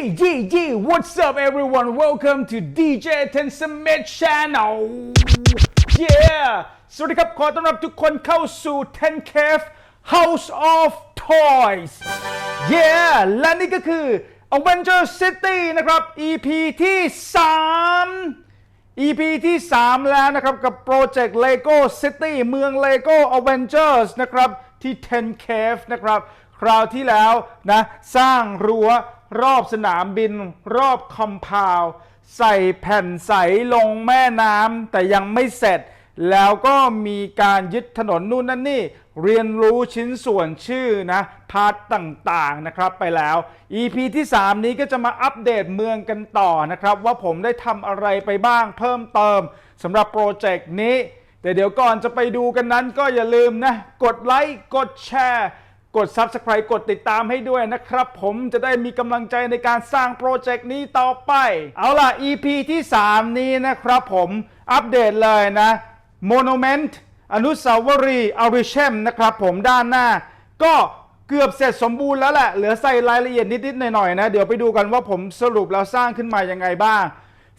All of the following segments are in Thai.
Yee yee yee What's up, everyone? Welcome to DJ Ten Summit Channel. Yeah. สวัสดีครับ ขอต้อนรับทุกคนเข้าสู่ Ten Cave House of Toys. Yeah. และนี่ก็คือ Avenger City นะครับ EP ที่ 3 EP ที่ 3 แล้วนะครับ กับโปรเจกต์ Lego City เมือง Lego Avengers นะครับ ที่ Ten Cave นะครับ คราวที่แล้วนะ สร้างรั้ว รอบสนามบิน รอบคอมพาวใส่แผ่นใสลงแม่น้ำแต่ยังไม่เสร็จ แล้วก็มีการยึดถนนนู่นนั่นนี่ เรียนรู้ชิ้นส่วนชื่อนะพาร์ทต่างๆนะครับไปแล้ว EP ที่ 3 นี้ก็จะมาอัปเดตเมืองกันต่อนะครับ ว่าผมได้ทำอะไรไปบ้างเพิ่มเติมสำหรับโปรเจกต์นี้ แต่เดี๋ยวก่อนจะไปดูกันนั้นก็อย่าลืมนะ กดไลค์กดแชร์ กด Subscribe กดติดตามให้ด้วยนะครับ ผมจะได้มีกำลังใจในการสร้างโปรเจกต์นี้ต่อไป เอาล่ะ EP ที่ 3 นี้นะครับผมอัปเดตเลยนะ Monument อนุสาวรีย์อาริเชมนะครับผมด้านหน้า ก็เกือบเสร็จสมบูรณ์แล้วแหละ เหลือใส่รายละเอียดนิด ๆ หน่อย ๆ นะ เดี๋ยวไปดูกันว่าผมสรุปแล้วสร้างขึ้นมายังไงบ้าง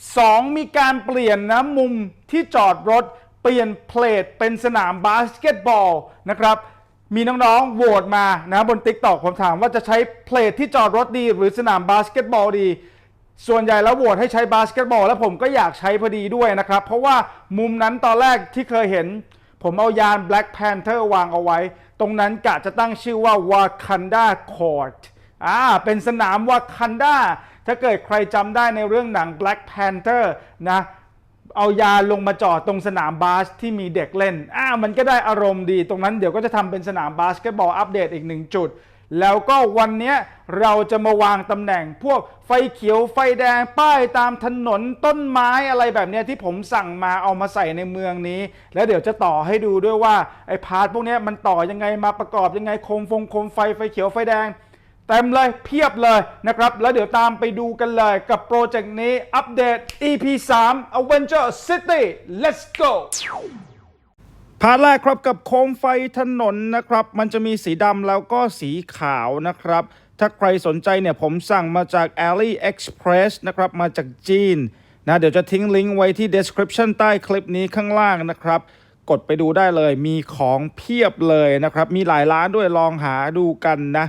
2 มีการเปลี่ยนนะมุมที่จอดรถ เปลี่ยนเพลทเป็นสนามบาสเกตบอลนะครับ มีน้องๆโหวตมานะบน t ิ k t o k ผมถามว่าจะใช้เพลทที่จอดรถดีหรือสนามบาสเกตบอลดี ส่วนใหญ่แล้วโหวตให้ใช้บาสเกตบอลแล้วผมก็อยากใช้พอดีด้วยนะครับ เพราะว่ามุมนั้นตอนแรกที่เคยเห็น ผมเอายาน Black Panther วางเอาไว้ ตรงนั้นกะจะตั้งชื่อว่า Wakanda Court อ่าเป็นสนาม Wakanda ถ้าเกิดใครจำได้ในเรื่องหนัง Black Panther นะ เอายาลงมาจอดตรงสนามบาสที่มีเด็กเล่นอ่ามันก็ได้อารมณ์ดี ตรงนั้นเดี๋ยวก็จะทำเป็นสนามบาสเกตบอลอัปเดตอีกหนึ่งจุด แล้วก็วันนี้เราจะมาวางตำแหน่ง พวกไฟเขียวไฟแดงป้ายตามถนนต้นไม้อะไรแบบนี้ที่ผมสั่งมาเอามาใส่ในเมืองนี้ แล้วเดี๋ยวจะต่อให้ดูด้วยว่าไอ้พาร์ทพวกนี้มันต่อยังไงมาประกอบยังไงโคมฟงโคมไฟไฟเขียวไฟแดง เต็มเลยเพียบเลยนะครับ แล้วเดี๋ยวตามไปดูกันเลยกับโปรเจกต์นี้อัปเดต EP 3 Avenger City let's go พาร์ทแรกครับกับโคมไฟถนนนะครับ มันจะมีสีดำแล้วก็สีขาวนะครับ ถ้าใครสนใจเนี่ยผมสั่งมาจาก AliExpress นะครับ มาจากจีนนะเดี๋ยวจะทิ้งลิงก์ไว้ที่ description ใต้คลิปนี้ข้างล่างนะครับ กดไปดูได้เลยมีของเพียบเลยนะครับ มีหลายร้านด้วยลองหาดูกันนะ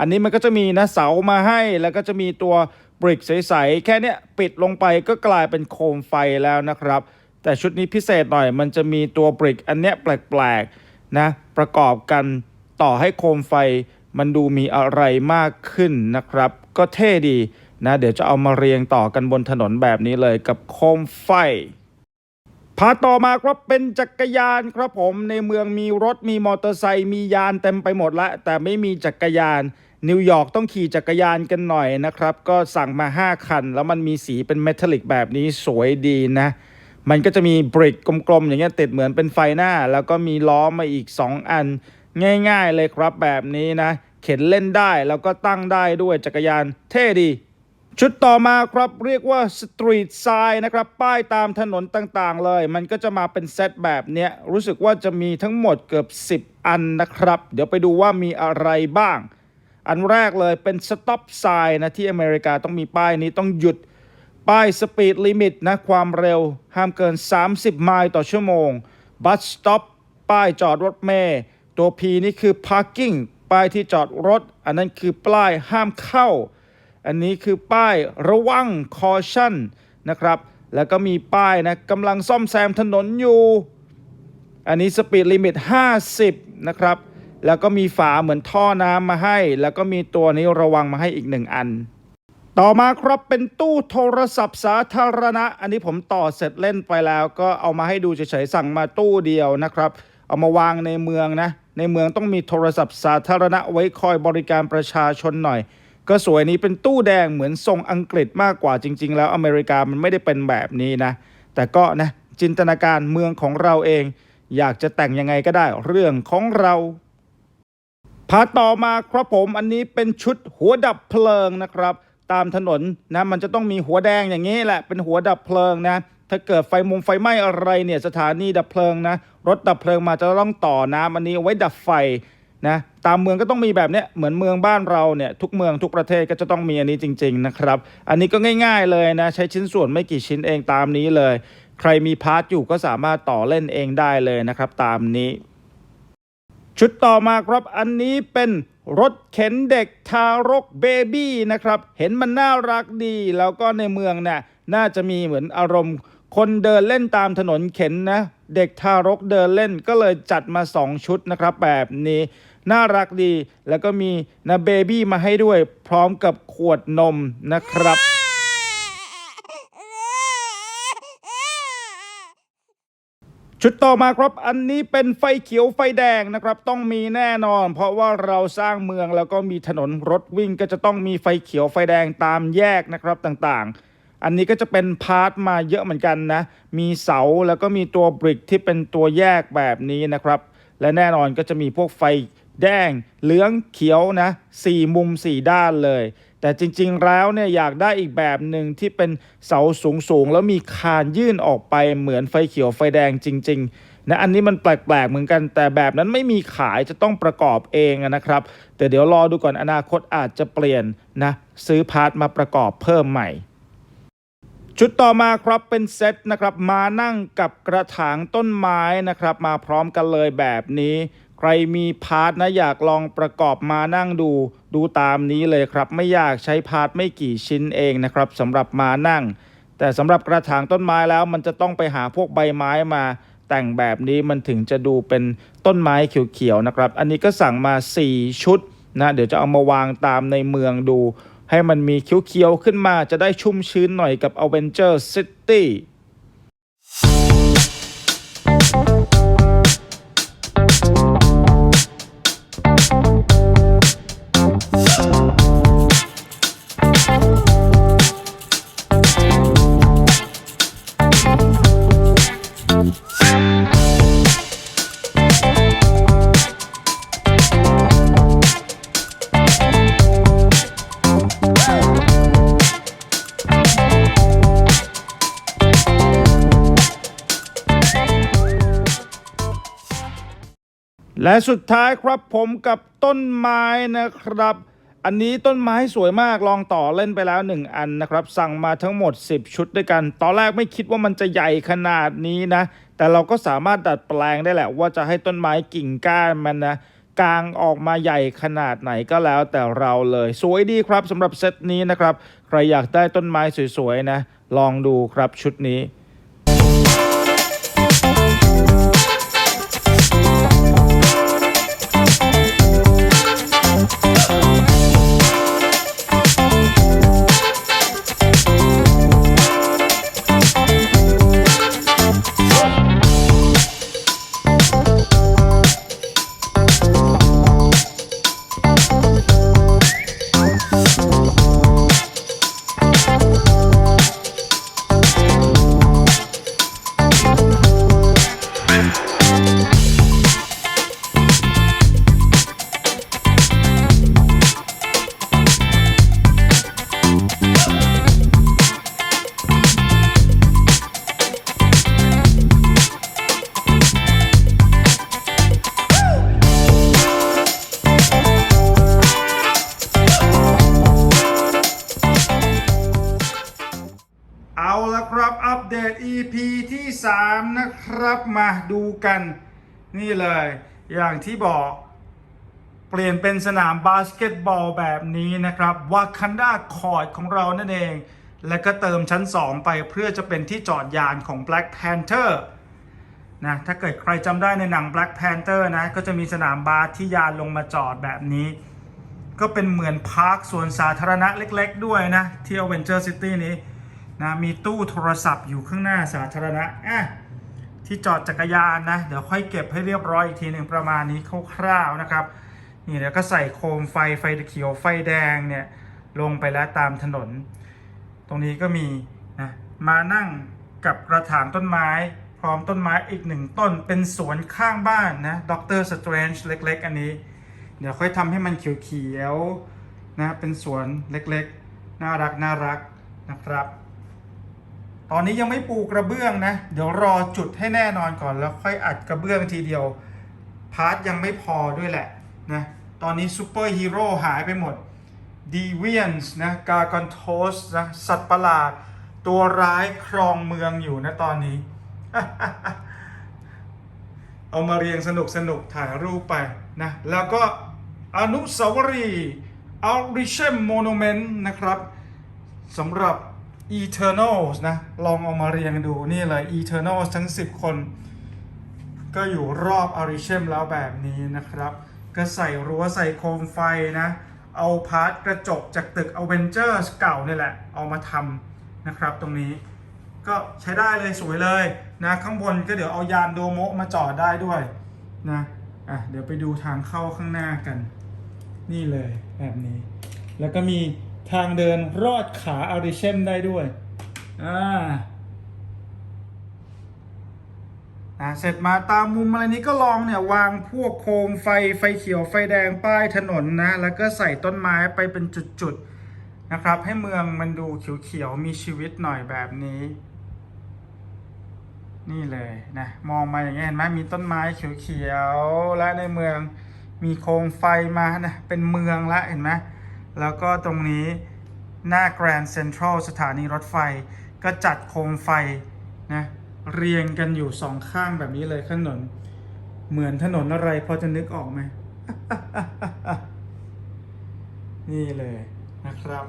อันนี้มันก็จะมีนะเสามาให้แล้วก็จะมีตัวบริกใสๆแค่เนี้ยปิดลงไปก็กลายเป็นโคมไฟแล้วนะครับ แต่ชุดนี้พิเศษหน่อยมันจะมีตัวบริกอันเนี้ยแปลกๆนะประกอบกันต่อให้โคมไฟมันดูมีอะไรมากขึ้นนะครับ ก็เท่ดีนะเดี๋ยวจะเอามาเรียงต่อกันบนถนนแบบนี้เลยกับโคมไฟพาต่อมาครับเป็นจักรยานครับผมในเมืองมีรถมีมอเตอร์ไซค์มียานเต็มไปหมดละแต่ไม่มีจักรยาน นิวยอร์กต้องขี่จักรยานกันหน่อยนะครับ ก็สั่งมา 5 คัน แล้วมันมีสีเป็นเมทัลลิกแบบนี้สวยดีนะ มันก็จะมีบริกกลมๆ อย่างเงี้ยติดเหมือนเป็นไฟหน้า แล้วก็มีล้อมาอีก 2 อัน ง่ายๆเลยครับแบบนี้นะ เข็นเล่นได้แล้วก็ตั้งได้ด้วยจักรยานเท่ดี ชุดต่อมาครับเรียกว่าสตรีทไซน์นะครับ ป้ายตามถนนต่างๆเลย มันก็จะมาเป็นเซตแบบเนี้ยรู้สึกว่าจะมีทั้งหมดเกือบ 10 อันนะครับ เดี๋ยวไปดูว่ามีอะไรบ้าง อันแรกเลยเป็นสต็อปไซน์นะที่อเมริกาต้องมีป้ายนี้ต้องหยุดป้ายสปีดลิมิตนะความเร็ว ห้ามเกิน 30 ไมล์ต่อชั่วโมงบัสสต็อปป้ายจอดรถเมล์ตัว P นี่คือ parking ป้ายที่จอดรถ อันนั้นคือป้ายห้ามเข้า อันนี้คือป้ายระวัง caution นะครับ แล้วก็มีป้ายนะกำลังซ่อมแซมถนนอยู่ อันนี้สปีดลิมิต 50 นะครับ แล้วก็มีฝาเหมือนท่อน้ำมาให้ แล้วก็มีตัวนี้ระวังมาให้อีกหนึ่งอัน ต่อมาครับเป็นตู้โทรศัพท์สาธารณะ อันนี้ผมต่อเสร็จเล่นไปแล้ว ก็เอามาให้ดูเฉยๆสั่งมาตู้เดียวนะครับ เอามาวางในเมืองนะ ในเมืองต้องมีโทรศัพท์สาธารณะไว้คอยบริการประชาชนหน่อย ก็สวยนี้เป็นตู้แดงเหมือนทรงอังกฤษมากกว่าจริง ๆ แล้วอเมริกามันไม่ได้เป็นแบบนี้นะ แต่ก็นะจินตนาการเมืองของเราเอง อยากจะแต่งยังไงก็ได้เรื่องของเรา พาต่อมาครับผมอันนี้เป็นชุดหัวดับเพลิงนะครับ ตามถนนนะมันจะต้องมีหัวแดงอย่างนี้แหละเป็นหัวดับเพลิงนะ ถ้าเกิดไฟมุงไฟไหม้อะไรเนี่ยสถานีดับเพลิงนะ รถดับเพลิงมาจะต้องต่อน้ำอันนี้ไว้ดับไฟนะตามเมืองก็ต้องมีแบบเนี้ยเหมือนเมืองบ้านเราเนี่ยทุกเมืองทุกประเทศก็จะต้องมีอันนี้จริง ๆนะครับ อันนี้ก็ง่าย ๆเลยนะ ใช้ชิ้นส่วนไม่กี่ชิ้นเองตามนี้เลย ใครมีพาร์ทอยู่ก็สามารถต่อเล่นเองได้เลยนะครับ ตามนี้ ชุดต่อมาครับอันนี้เป็นรถเข็นเด็กทารกเบบี้นะครับ เห็นมันน่ารักดี แล้วก็ในเมืองเนี่ยน่าจะมีเหมือนอารมณ์ คนเดินเล่นตามถนนเข็นนะ เด็กทารกเดินเล่นก็เลยจัดมา 2 ชุดนะครับ แบบนี้น่ารักดี แล้วก็มีนะเบบี้มาให้ด้วยพร้อมกับขวดนมนะครับ ชุดต่อมาครับอันนี้เป็นไฟเขียวไฟแดงนะครับ ต้องมีแน่นอน เพราะว่าเราสร้างเมืองแล้วก็มีถนนรถวิ่งก็จะต้องมีไฟเขียวไฟแดงตามแยกนะครับต่างๆ อันนี้ก็จะเป็นพาร์ทมาเยอะเหมือนกันนะ มีเสาแล้วก็มีตัวบริกที่เป็นตัวแยกแบบนี้นะครับ และแน่นอนก็จะมีพวกไฟแดงเหลืองเขียวนะสี่มุมสี่ด้านเลย แต่จริงๆแล้วเนี่ยอยากได้อีกแบบหนึ่งที่เป็นเสาสูงๆ แล้วมีคานยื่นออกไปเหมือนไฟเขียวไฟแดงจริง ๆ นะอันนี้มันแปลกๆเหมือนกัน แต่แบบนั้นไม่มีขายจะต้องประกอบเองนะครับ แต่เดี๋ยวรอดูก่อนอนาคตอาจจะเปลี่ยนนะซื้อพาร์ทมาประกอบเพิ่มใหม่ชุดต่อมาครับเป็นเซตนะครับมานั่งกับกระถางต้นไม้นะครับ มาพร้อมกันเลยแบบนี้ ใครมีพาร์ทนะอยากลองประกอบมานั่งดู ดูตามนี้เลยครับไม่ยากใช้พาร์ทไม่กี่ชิ้นเองนะครับสำหรับมานั่ง แต่สำหรับกระถางต้นไม้แล้วมันจะต้องไปหาพวกใบไม้มา แต่งแบบนี้มันถึงจะดูเป็นต้นไม้เขียวๆนะครับ อันนี้ก็สั่งมา 4 ชุดนะเดี๋ยวจะเอามาวางตามในเมืองดู ให้มันมีเขียวๆขึ้นมาจะได้ชุ่มชื้นหน่อยกับ Avenger City และสุดท้ายครับผมกับต้นไม้นะครับ อันนี้ต้นไม้สวยมากลองต่อเล่นไปแล้ว 1 อันนะครับ สั่งมาทั้งหมด 10 ชุดด้วยกัน ตอนแรกไม่คิดว่ามันจะใหญ่ขนาดนี้นะ แต่เราก็สามารถดัดแปลงได้แหละ ว่าจะให้ต้นไม้กิ่งก้านมันนะกางออกมาใหญ่ขนาดไหนก็แล้วแต่เราเลย สวยดีครับสำหรับเซตนี้นะครับ ใครอยากได้ต้นไม้สวยๆนะ ลองดูครับชุดนี้ ที่3นะครับมาดูกันนี่เลย อย่างที่บอกเปลี่ยนเป็นสนามบาสเกตบอลแบบนี้นะครับวาคันดาคอร์ดของเรานั่นเอง และก็เติมชั้น 2 ไปเพื่อจะเป็นที่จอดยานของ Black Panther นะถ้าเกิดใครจำได้ในหนัง Black Panther นะก็จะมีสนามบาสที่ยานลงมาจอดแบบนี้ ก็เป็นเหมือนพาร์คสวนสาธารณะเล็กๆ ด้วยนะ ที่ Avenger City นี้ นะมีตู้โทรศัพท์อยู่ข้างหน้าสาธารณะอะที่จอดจักรยานนะ เดี๋ยวค่อยเก็บให้เรียบร้อยอีกทีหนึ่งประมาณนี้คร่าวๆนะครับ นี่เดี๋ยวก็ใส่โคมไฟไฟเขียวไฟแดงเนี่ยลงไปแล้วตามถนน ตรงนี้ก็มีนะมานั่งกับกระถางต้นไม้ พร้อมต้นไม้อีกหนึ่งต้นเป็นสวนข้างบ้านนะด็อกเตอร์สเตรนจ์เล็ก ๆ อันนี้ เดี๋ยวค่อยทำให้มันเขียวๆนะเป็นสวนเล็กๆ น่ารักน่ารักนะครับ ตอนนี้ยังไม่ปูกระเบื้องนะ เดี๋ยวรอจุดให้แน่นอนก่อนแล้วค่อยอัดกระเบื้องทีเดียว พาร์ทยังไม่พอด้วยแหละนะตอนนี้ซูเปอร์ฮีโร่หายไปหมดดีเวียนส์นะกากอนโทสนะสัตว์ประหลาด ตัวร้ายครองเมืองอยู่นะตอนนี้ เอามาเรียงสนุกสนุกถ่ายรูปไปนะแล้วก็อนุสาวรีย์อัลริเชมโมโนเมนต์นะครับสำหรับ Eternals นะ ลองเอามาเรียงดูนี่เลย Eternals ทั้ง 10 คน ก็อยู่รอบอาริเชมแล้วแบบนี้นะครับ ก็ใส่รั้วใส่โคมไฟนะ เอาพาร์ทกระจกจากตึก Avengers เก่านี่แหละ เอามาทำนะครับตรงนี้ ก็ใช้ได้เลยสวยเลยนะ ข้างบนก็เดี๋ยวเอายานโดโมะมาจอดได้ด้วยนะอะเดี๋ยวไปดูทางเข้าข้างหน้ากัน นี่เลยแบบนี้ แล้วก็มี ทางเดินรอดขาอาริเชมได้ด้วย อ่าเสร็จมาตามมุมอะไรนี้ก็ลองเนี่ยวางพวกโคมไฟไฟเขียวไฟแดงป้ายถนนนะ แล้วก็ใส่ต้นไม้ไปเป็นจุดๆนะครับ ให้เมืองมันดูเขียวๆมีชีวิตหน่อยแบบนี้ นี่เลยนะมองมาอย่างเงี้เห็นไหมมีต้นไม้เขียวๆและในเมืองมีโคมไฟมานะเป็นเมืองละเห็นไหม แล้วก็ตรงนี้หน้าแกรนด์เซ็นทรัลสถานีรถไฟ ก็จัดโคมไฟนะเรียงกันอยู่สองข้างแบบนี้เลยถนน เหมือนถนนอะไรพอจะนึกออกไหม นี่เลยนะครับ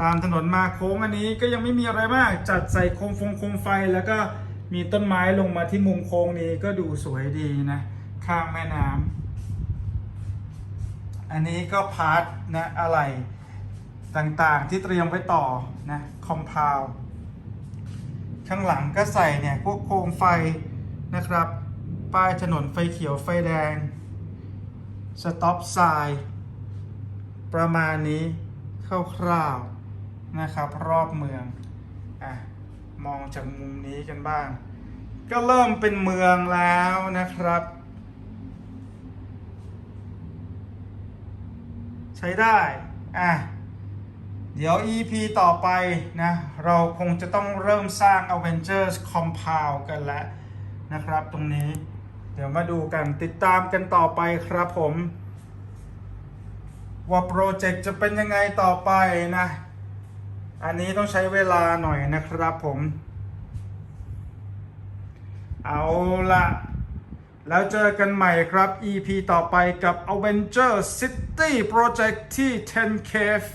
ตามถนนมาโค้งอันนี้ก็ยังไม่มีอะไรมาก จัดใส่โคมฟงโคมไฟแล้วก็มีต้นไม้ลงมาที่มุมโค้งนี้ก็ดูสวยดีนะ ข้างแม่น้ำ อันนี้ก็พาร์ทนะอะไรต่างๆที่เตรียมไว้ต่อนะคอมเพาวข้างหลังก็ใส่เนี่ยพวกโคมไฟนะครับ ป้ายถนนไฟเขียวไฟแดงสต็อปไซน์ประมาณนี้คร่าวๆนะครับ รอบเมืองอะมองจากมุมนี้กันบ้าง ก็เริ่มเป็นเมืองแล้วนะครับ ช้ได้อะเดี๋ยว EP ต่อไปนะ เราคงจะต้องเริ่มสร้าง Avengers Compound กันแล้วนะครับตรงนี้ เดี๋ยวมาดูกันติดตามกันต่อไปครับผม ว่าโปรเจกต์จะเป็นยังไงต่อไปนะ อันนี้ต้องใช้เวลาหน่อยนะครับผม เอาละ แล้วเจอกันใหม่ครับ EP ต่อไปกับ Avenger City Project ที่ 10 Cave